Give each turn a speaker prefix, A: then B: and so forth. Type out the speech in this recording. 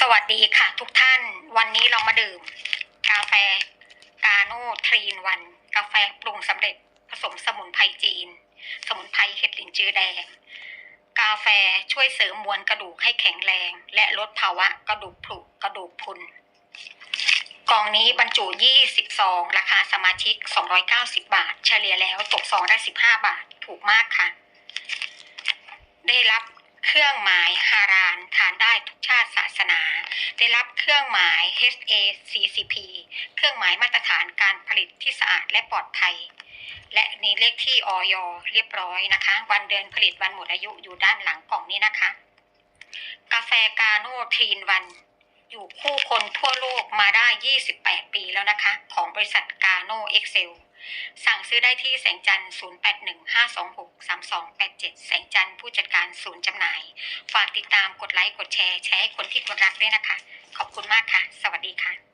A: สวัสดีค่ะทุกท่าน วันนี้เรามาดื่ม กาแฟกาโน่ทรีนวัน กาแฟปรุงสำเร็จผสมสมุนไพรจีน สมุนไพรเห็ดหลินจือแดง กาแฟช่วยเสริมมวลกระดูกให้แข็งแรง และลดภาวะกระดูกผุกระดูกพุนกล่องนี้บรรจุ20ซองราคาสมาชิก 290 บาท เฉลี่ยแล้วตกซองได้ 15 บาทถูกมากค่ะ ได้รับ เครื่องหมายฮารานทานได้ทุกชาติศาสนา ได้รับเครื่องหมาย HACCP เครื่องหมายมาตรฐานการผลิตที่สะอาดและปลอดภัย และนี่เลขที่ออยเรียบร้อยนะคะ วันเดือนผลิตวันหมดอายุอยู่ด้านหลังกล่องนี้นะคะ กาแฟกาโน่ทรีนวัน อยู่คู่คนทั่วโลกมาได้ 28 ปีแล้วนะคะ ของบริษัทกาโน่เอ็กเซล สั่งซื้อได้ที่แสงจันทร์ 0815263287 แสงจันทร์ผู้จัดการศูนย์จำหน่าย ฝากติดตามกดไลค์ กดแชร์ แชร์ให้คนที่คุณรักด้วยนะคะ ขอบคุณมากค่ะ สวัสดีค่ะ